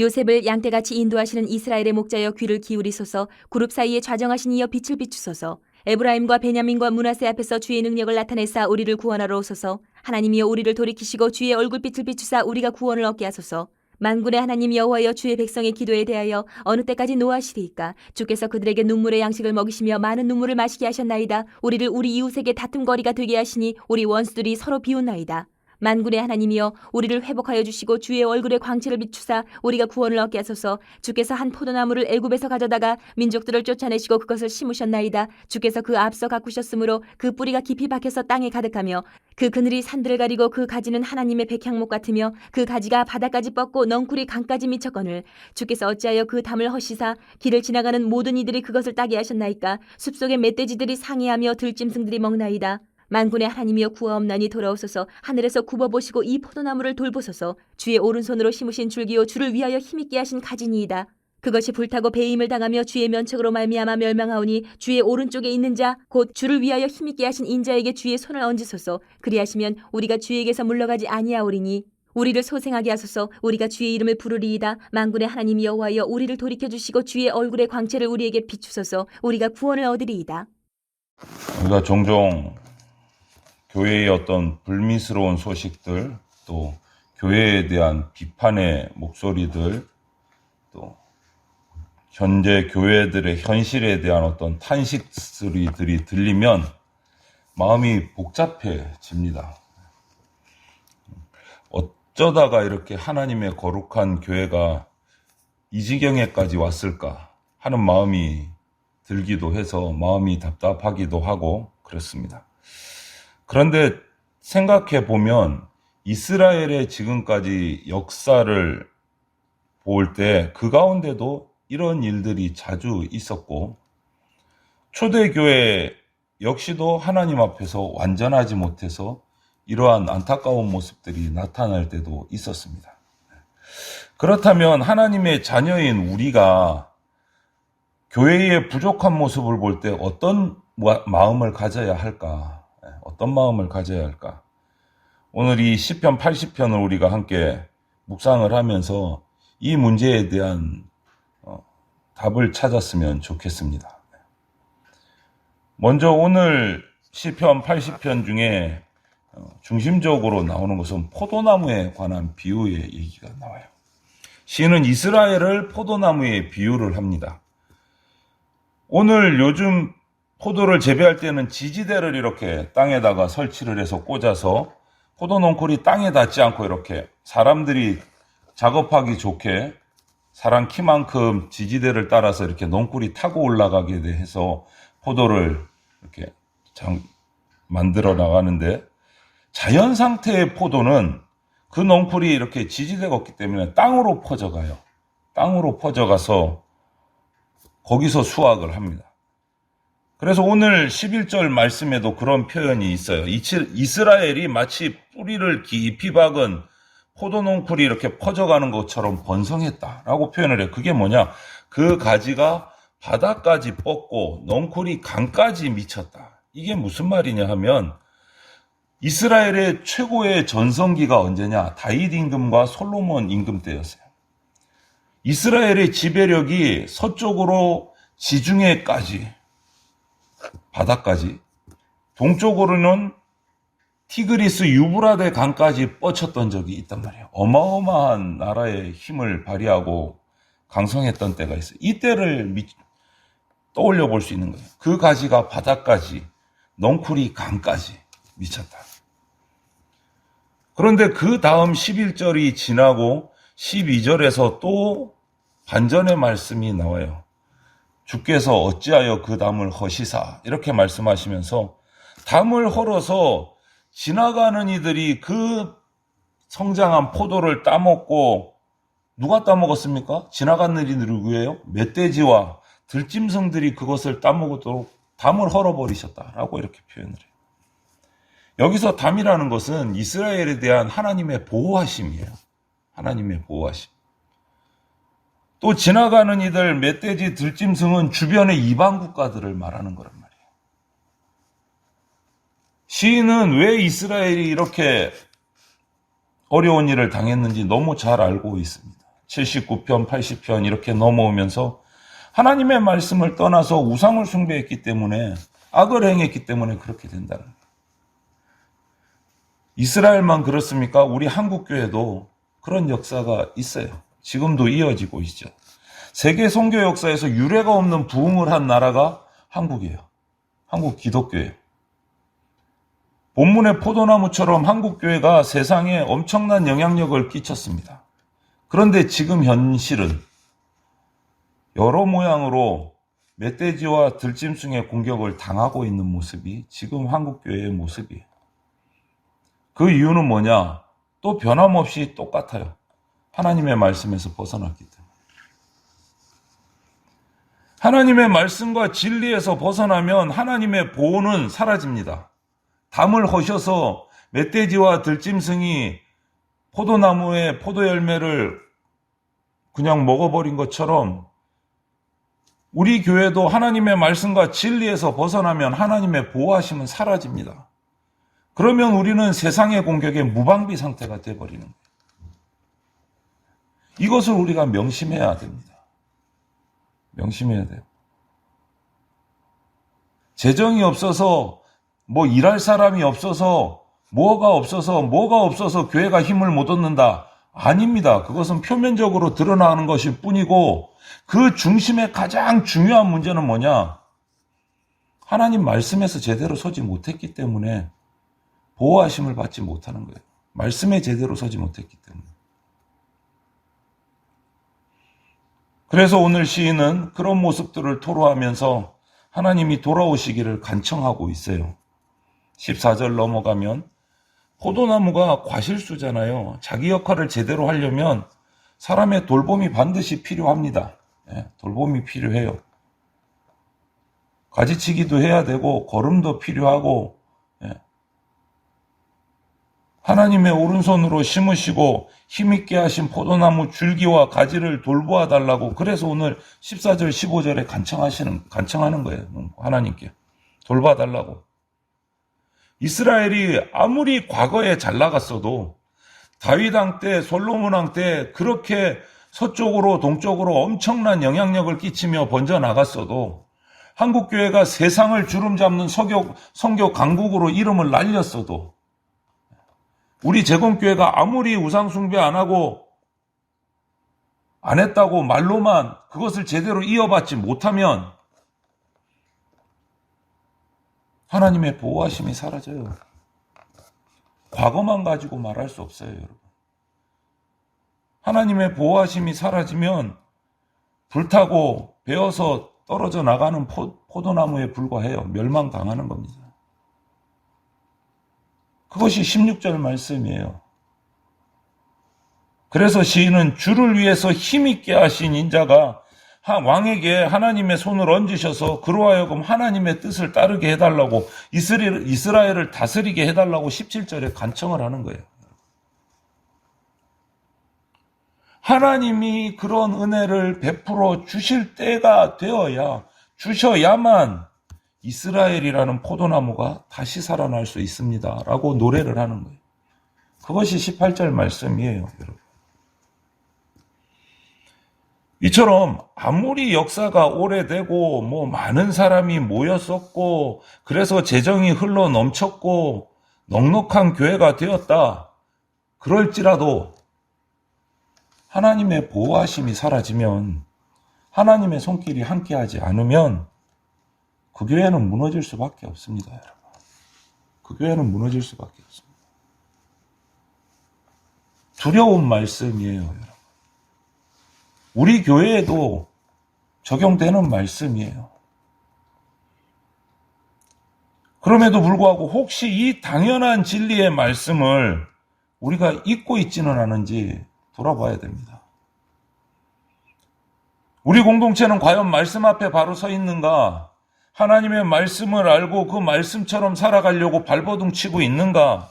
요셉을 양떼같이 인도하시는 이스라엘의 목자여 귀를 기울이소서. 그룹 사이에 좌정하신 이여 빛을 비추소서. 에브라임과 베냐민과 문하세 앞에서 주의 능력을 나타내사 우리를 구원하러 오소서. 하나님이여 우리를 돌이키시고 주의 얼굴빛을 비추사 우리가 구원을 얻게 하소서. 만군의 하나님 여호와여 주의 백성의 기도에 대하여 어느 때까지 노하시리이까? 주께서 그들에게 눈물의 양식을 먹이시며 많은 눈물을 마시게 하셨나이다. 우리를 우리 이웃에게 다툼거리가 되게 하시니 우리 원수들이 서로 비웃나이다 만군의 하나님이여 우리를 회복하여 주시고 주의 얼굴에 광채를 비추사 우리가 구원을 얻게 하소서. 주께서 한 포도나무를 애굽에서 가져다가 민족들을 쫓아내시고 그것을 심으셨나이다. 주께서 그 앞서 가꾸셨으므로 그 뿌리가 깊이 박혀서 땅에 가득하며 그 그늘이 산들을 가리고 그 가지는 하나님의 백향목 같으며 그 가지가 바다까지 뻗고 넝쿨이 강까지 미쳤거늘 주께서 어찌하여 그 담을 허시사 길을 지나가는 모든 이들이 그것을 따게 하셨나이까? 숲속의 멧돼지들이 상해하며 들짐승들이 먹나이다 만군의 하나님이여 구하옵나니 돌아오소서. 하늘에서 굽어보시고 이 포도나무를 돌보소서. 주의 오른손으로 심으신 줄기요 주를 위하여 힘있게 하신 가지니이다. 그것이 불타고 배임을 당하며 주의 면책으로 말미암아 멸망하오니 주의 오른쪽에 있는 자 곧 주를 위하여 힘있게 하신 인자에게 주의 손을 얹으소서. 그리하시면 우리가 주에게서 물러가지 아니하오리니 우리를 소생하게 하소서. 우리가 주의 이름을 부르리이다. 만군의 하나님 여호와여 우리를 돌이켜 주시고 주의 얼굴의 광채를 우리에게 비추소서. 우리가 구원을 얻으리이다. 우리가 종종 교회의 어떤 불미스러운 소식들, 또 교회에 대한 비판의 목소리들, 또 현재 교회들의 현실에 대한 어떤 탄식 소리들이 들리면 마음이 복잡해집니다. 어쩌다가 이렇게 하나님의 거룩한 교회가 이 지경에까지 왔을까 하는 마음이 들기도 해서 마음이 답답하기도 하고 그렇습니다. 그런데 생각해 보면 이스라엘의 지금까지 역사를 볼 때 그 가운데도 이런 일들이 자주 있었고 초대교회 역시도 하나님 앞에서 완전하지 못해서 이러한 안타까운 모습들이 나타날 때도 있었습니다. 그렇다면 하나님의 자녀인 우리가 교회의 부족한 모습을 볼 때 어떤 마- 마음을 가져야 할까? 예, 어떤 마음을 가져야 할까? 오늘 이 시편 80편을 우리가 함께 묵상을 하면서 이 문제에 대한 어, 답을 찾았으면 좋겠습니다. 먼저 오늘 시편 80편 중에 어, 중심적으로 나오는 것은 포도나무에 관한 비유의 얘기가 나와요. 시인은 이스라엘을 포도나무에 비유를 합니다. 오늘 요즘 포도를 재배할 때는 지지대를 이렇게 땅에다가 설치를 해서 꽂아서 포도 농콜이 땅에 닿지 않고 이렇게 사람들이 작업하기 좋게 사람 키만큼 지지대를 따라서 이렇게 농쿨이 타고 올라가게 해서 포도를 이렇게 장- 만들어 나가는데 자연 상태의 포도는 그 농쿨이 이렇게 지지대가 없기 때문에 땅으로 퍼져가요. 땅으로 퍼져가서 거기서 수확을 합니다. 그래서 오늘 11절 말씀에도 그런 표현이 있어요. 이스라엘이 마치 뿌리를 깊이 박은 포도농쿨이 이렇게 퍼져가는 것처럼 번성했다라고 표현을 해요. 그게 뭐냐? 그 가지가 바닥까지 뻗고 넝쿨이 강까지 미쳤다. 이게 무슨 말이냐 하면 이스라엘의 최고의 전성기가 언제냐? 다윗 임금과 솔로몬 임금 때였어요. 이스라엘의 지배력이 서쪽으로 지중해까지 바다까지 동쪽으로는 티그리스 유브라데 강까지 뻗쳤던 적이 있단 말이에요. 어마어마한 나라의 힘을 발휘하고 강성했던 때가 있어요. 이때를 미- 떠올려 볼 수 있는 거예요. 그 가지가 바다까지, 넝쿨이 강까지 미쳤다. 그런데 그 다음 11절이 지나고 12절에서 또 반전의 말씀이 나와요. 주께서 어찌하여 그 담을 허시사 이렇게 말씀하시면서 담을 헐어서 지나가는 이들이 그 성장한 포도를 따먹고 누가 따먹었습니까? 지나가는 이들이 누구예요? 멧돼지와 들짐승들이 그것을 따먹도록 담을 헐어버리셨다라고 이렇게 표현을 해요. 여기서 담이라는 것은 이스라엘에 대한 하나님의 보호하심이에요. 하나님의 보호하심. 또 지나가는 이들 멧돼지 들짐승은 주변의 이방 국가들을 말하는 거란 말이에요. 시인은 왜 이스라엘이 이렇게 어려운 일을 당했는지 너무 잘 알고 있습니다. 79편, 80편 이렇게 넘어오면서 하나님의 말씀을 떠나서 우상을 숭배했기 때문에 악을 행했기 때문에 그렇게 된다는 거예요. 이스라엘만 그렇습니까? 우리 한국 교회도 그런 역사가 있어요. 지금도 이어지고 있죠. 세계 선교 역사에서 유례가 없는 부흥을 한 나라가 한국이에요. 한국 기독교예요. 본문의 포도나무처럼 한국 교회가 세상에 엄청난 영향력을 끼쳤습니다. 그런데 지금 현실은 여러 모양으로 멧돼지와 들짐승의 공격을 당하고 있는 모습이 지금 한국 교회의 모습이에요. 그 이유는 뭐냐? 또 변함없이 똑같아요. 하나님의 말씀에서 벗어났기 때문에. 하나님의 말씀과 진리에서 벗어나면 하나님의 보호는 사라집니다. 담을 허셔서 멧돼지와 들짐승이 포도나무의 포도 열매를 그냥 먹어버린 것처럼 우리 교회도 하나님의 말씀과 진리에서 벗어나면 하나님의 보호하심은 사라집니다. 그러면 우리는 세상의 공격에 무방비 상태가 되어버리는 거예요. 이것을 우리가 명심해야 됩니다. 명심해야 돼요. 재정이 없어서 뭐 일할 사람이 없어서 뭐가 없어서 뭐가 없어서 교회가 힘을 못 얻는다. 아닙니다. 그것은 표면적으로 드러나는 것일 뿐이고 그 중심의 가장 중요한 문제는 뭐냐? 하나님 말씀에서 제대로 서지 못했기 때문에 보호하심을 받지 못하는 거예요. 말씀에 제대로 서지 못했기 때문에. 그래서 오늘 시인은 그런 모습들을 토로하면서 하나님이 돌아오시기를 간청하고 있어요. 14절 넘어가면 포도나무가 과실수잖아요. 자기 역할을 제대로 하려면 사람의 돌봄이 반드시 필요합니다. 예, 돌봄이 필요해요. 가지치기도 해야 되고 걸음도 필요하고 예. 하나님의 오른손으로 심으시고 힘있게 하신 포도나무 줄기와 가지를 돌보아 달라고 그래서 오늘 14절 15절에 간청하시는 간청하는 거예요. 하나님께 돌봐 달라고. 이스라엘이 아무리 과거에 잘 나갔어도 다윗 왕 때, 솔로몬 왕 때 그렇게 서쪽으로 동쪽으로 엄청난 영향력을 끼치며 번져 나갔어도 한국 교회가 세상을 주름 잡는 서교, 성교 강국으로 이름을 날렸어도 우리 제공교회가 아무리 우상숭배 안 하고 안 했다고 말로만 그것을 제대로 이어받지 못하면 하나님의 보호하심이 사라져요. 과거만 가지고 말할 수 없어요, 여러분. 하나님의 보호하심이 사라지면 불타고 베어서 떨어져 나가는 포, 포도나무에 불과해요. 멸망 당하는 겁니다. 그것이 16절 말씀이에요. 그래서 시인은 주를 위해서 힘있게 하신 인자가 왕에게 하나님의 손을 얹으셔서 그로 하여금 하나님의 뜻을 따르게 해달라고 이스라엘, 이스라엘을 다스리게 해달라고 17절에 간청을 하는 거예요. 하나님이 그런 은혜를 베풀어 주실 때가 되어야 주셔야만 이스라엘이라는 포도나무가 다시 살아날 수 있습니다. 라고 노래를 하는 거예요. 그것이 18절 말씀이에요, 여러분. 이처럼 아무리 역사가 오래되고 뭐 많은 사람이 모였었고 그래서 재정이 흘러 넘쳤고 넉넉한 교회가 되었다. 그럴지라도 하나님의 보호하심이 사라지면 하나님의 손길이 함께하지 않으면 그 교회는 무너질 수밖에 없습니다, 여러분. 그 교회는 무너질 수밖에 없습니다. 두려운 말씀이에요, 여러분. 우리 교회에도 적용되는 말씀이에요. 그럼에도 불구하고 혹시 이 당연한 진리의 말씀을 우리가 잊고 있지는 않은지 돌아봐야 됩니다. 우리 공동체는 과연 말씀 앞에 바로 서 있는가? 하나님의 말씀을 알고 그 말씀처럼 살아가려고 발버둥 치고 있는가?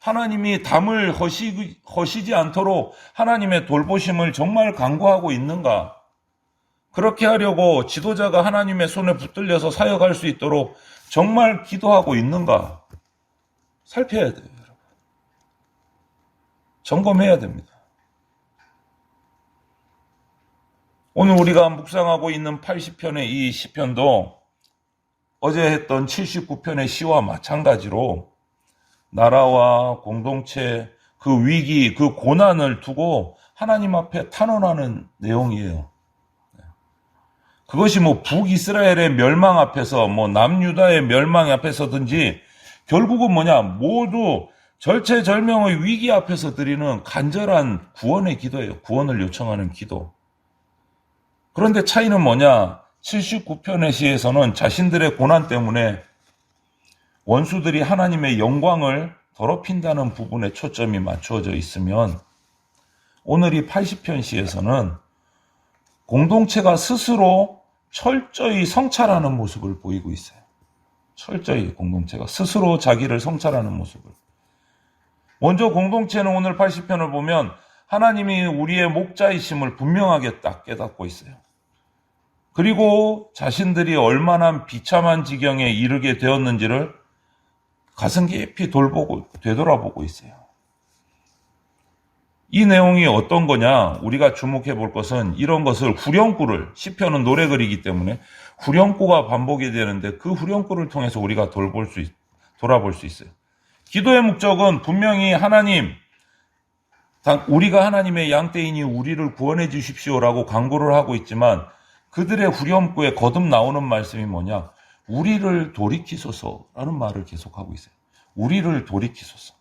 하나님이 담을 허시, 허시지 않도록 하나님의 돌보심을 정말 강구하고 있는가? 그렇게 하려고 지도자가 하나님의 손에 붙들려서 사역할 수 있도록 정말 기도하고 있는가? 살펴야 돼요, 여러분. 점검해야 됩니다. 오늘 우리가 묵상하고 있는 80편의 이 시편도 어제 했던 79편의 시와 마찬가지로 나라와 공동체 그 위기, 그 고난을 두고 하나님 앞에 탄원하는 내용이에요. 그것이 뭐 북이스라엘의 멸망 앞에서 뭐 남유다의 멸망 앞에서든지 결국은 뭐냐 모두 절체절명의 위기 앞에서 드리는 간절한 구원의 기도예요. 구원을 요청하는 기도. 그런데 차이는 뭐냐? 79편의 시에서는 자신들의 고난 때문에 원수들이 하나님의 영광을 더럽힌다는 부분에 초점이 맞추어져 있으면 오늘 이 80편 시에서는 공동체가 스스로 철저히 성찰하는 모습을 보이고 있어요. 철저히 공동체가 스스로 자기를 성찰하는 모습을. 먼저 공동체는 오늘 80편을 보면 하나님이 우리의 목자이심을 분명하게 딱 깨닫고 있어요. 그리고 자신들이 얼마나 비참한 지경에 이르게 되었는지를 가슴 깊이 돌보고 되돌아보고 있어요. 이 내용이 어떤 거냐? 우리가 주목해 볼 것은 이런 것을 후렴구를 시편은 노래 글이기 때문에 후렴구가 반복이 되는데 그 후렴구를 통해서 우리가 돌볼 수 있, 돌아볼 수 있어요. 기도의 목적은 분명히 하나님 당- 우리가 하나님의 양떼이니 우리를 구원해 주십시오라고 강구를 하고 있지만 그들의 후렴구에 거듭 나오는 말씀이 뭐냐? 우리를 돌이키소서라는 말을 계속하고 있어요. 우리를 돌이키소서.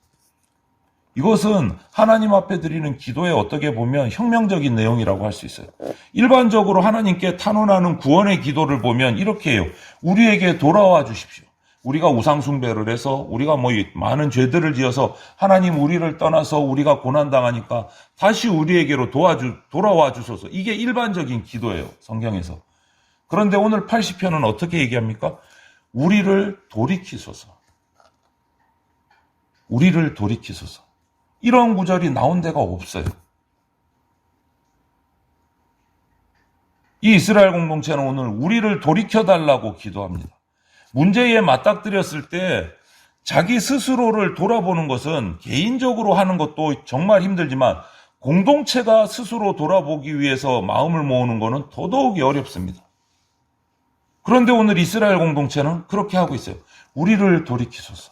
이것은 하나님 앞에 드리는 기도에 어떻게 보면 혁명적인 내용이라고 할 수 있어요. 일반적으로 하나님께 탄원하는 구원의 기도를 보면 이렇게 해요. 우리에게 돌아와 주십시오. 우리가 우상숭배를 해서 우리가 뭐 많은 죄들을 지어서 하나님 우리를 떠나서 우리가 고난당하니까 다시 우리에게로 도와주, 돌아와 주소서. 이게 일반적인 기도예요. 성경에서. 그런데 오늘 80편은 어떻게 얘기합니까? 우리를 돌이키소서. 우리를 돌이키소서. 이런 구절이 나온 데가 없어요. 이 이스라엘 공동체는 오늘 우리를 돌이켜달라고 기도합니다. 문제에 맞닥뜨렸을 때 자기 스스로를 돌아보는 것은 개인적으로 하는 것도 정말 힘들지만 공동체가 스스로 돌아보기 위해서 마음을 모으는 것은 더더욱이 어렵습니다. 그런데 오늘 이스라엘 공동체는 그렇게 하고 있어요. 우리를 돌이키소서.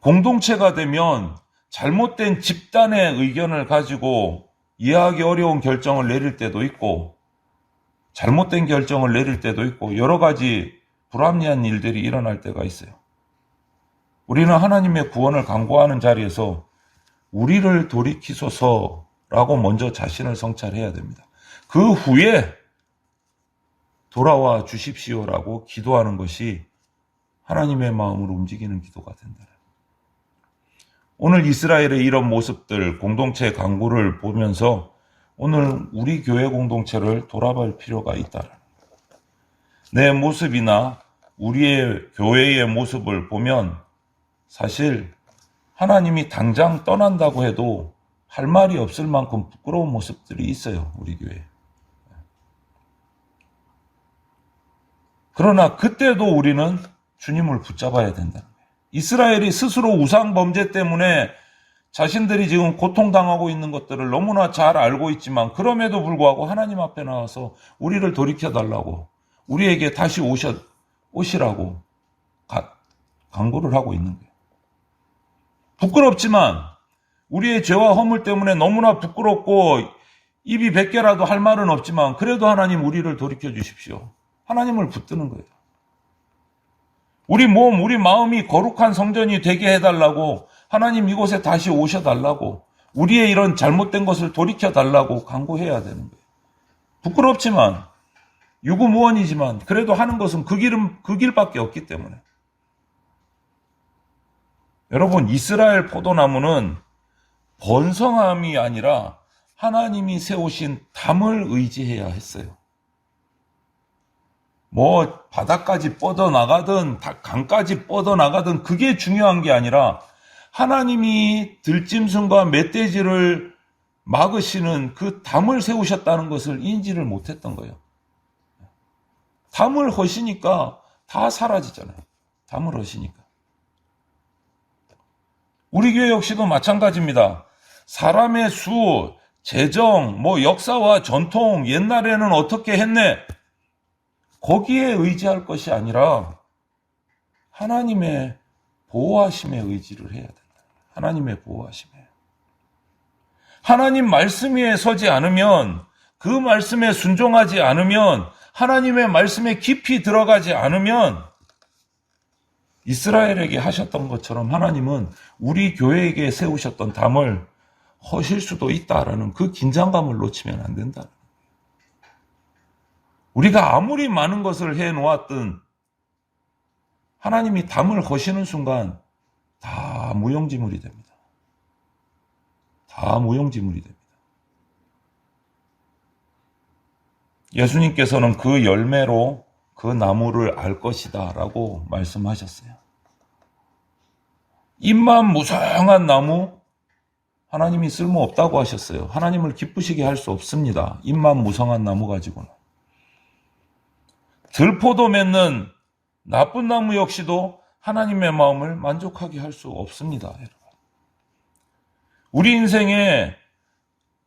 공동체가 되면 잘못된 집단의 의견을 가지고 이해하기 어려운 결정을 내릴 때도 있고 잘못된 결정을 내릴 때도 있고 여러 가지 불합리한 일들이 일어날 때가 있어요. 우리는 하나님의 구원을 강구하는 자리에서 우리를 돌이키소서라고 먼저 자신을 성찰해야 됩니다. 그 후에 돌아와 주십시오라고 기도하는 것이 하나님의 마음을 움직이는 기도가 된다. 오늘 이스라엘의 이런 모습들, 공동체 강구를 보면서 오늘 우리 교회 공동체를 돌아볼 필요가 있다. 내 모습이나 우리의 교회의 모습을 보면 사실 하나님이 당장 떠난다고 해도 할 말이 없을 만큼 부끄러운 모습들이 있어요, 우리 교회. 그러나 그때도 우리는 주님을 붙잡아야 거예요. 이스라엘이 스스로 우상 범죄 때문에 자신들이 지금 고통당하고 있는 것들을 너무나 잘 알고 있지만 그럼에도 불구하고 하나님 앞에 나와서 우리를 돌이켜 달라고 우리에게 다시 오셔 오시라고 가, 강구를 하고 있는 거예요. 부끄럽지만 우리의 죄와 허물 때문에 너무나 부끄럽고 입이 백 개라도 할 말은 없지만 그래도 하나님 우리를 돌이켜 주십시오. 하나님을 붙드는 거예요. 우리 몸, 우리 마음이 거룩한 성전이 되게 해달라고 하나님 이곳에 다시 오셔달라고 우리의 이런 잘못된 것을 돌이켜달라고 강구해야 되는 거예요. 부끄럽지만 유구무원이지만 그래도 하는 것은 그 길은 그 길밖에 없기 때문에 여러분 이스라엘 포도나무는 번성함이 아니라 하나님이 세우신 담을 의지해야 했어요. 뭐 바다까지 뻗어 나가든 강까지 뻗어 나가든 그게 중요한 게 아니라 하나님이 들짐승과 멧돼지를 막으시는 그 담을 세우셨다는 것을 인지를 못했던 거예요. 담을 허시니까 다 사라지잖아요. 담을 허시니까. 우리 교회 역시도 마찬가지입니다. 사람의 수, 재정, 뭐 역사와 전통, 옛날에는 어떻게 했네. 거기에 의지할 것이 아니라 하나님의 보호하심에 의지를 해야 된다. 하나님의 보호하심에. 하나님 말씀 위에 서지 않으면 그 말씀에 순종하지 않으면 하나님의 말씀에 깊이 들어가지 않으면 이스라엘에게 하셨던 것처럼 하나님은 우리 교회에게 세우셨던 담을 허실 수도 있다라는 그 긴장감을 놓치면 안 된다. 우리가 아무리 많은 것을 해 놓았든 하나님이 담을 허시는 순간 다 무용지물이 됩니다. 다 무용지물이 됩니다. 예수님께서는 그 열매로 그 나무를 알 것이다 라고 말씀하셨어요. 잎만 무성한 나무, 하나님이 쓸모없다고 하셨어요. 하나님을 기쁘시게 할 수 없습니다. 잎만 무성한 나무 가지고는. 들포도 맺는 나쁜 나무 역시도 하나님의 마음을 만족하게 할 수 없습니다. 우리 인생에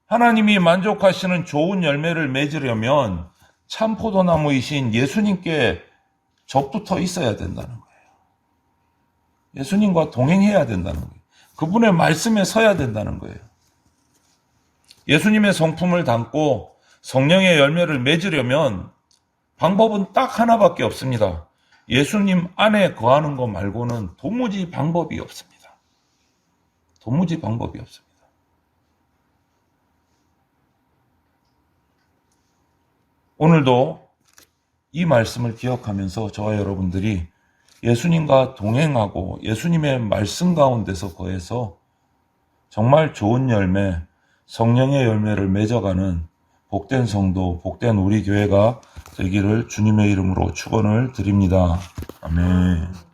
하나님이 만족하시는 좋은 열매를 맺으려면 참 포도나무이신 예수님께 접붙어 있어야 된다는 거예요. 예수님과 동행해야 된다는 거예요. 그분의 말씀에 서야 된다는 거예요. 예수님의 성품을 담고 성령의 열매를 맺으려면 방법은 딱 하나밖에 없습니다. 예수님 안에 거하는 것 말고는 도무지 방법이 없습니다. 도무지 방법이 없습니다. 오늘도 이 말씀을 기억하면서 저와 여러분들이 예수님과 동행하고 예수님의 말씀 가운데서 거해서 정말 좋은 열매, 성령의 열매를 맺어가는 복된 성도, 복된 우리 교회가 되기를 주님의 이름으로 축원을 드립니다. 아멘.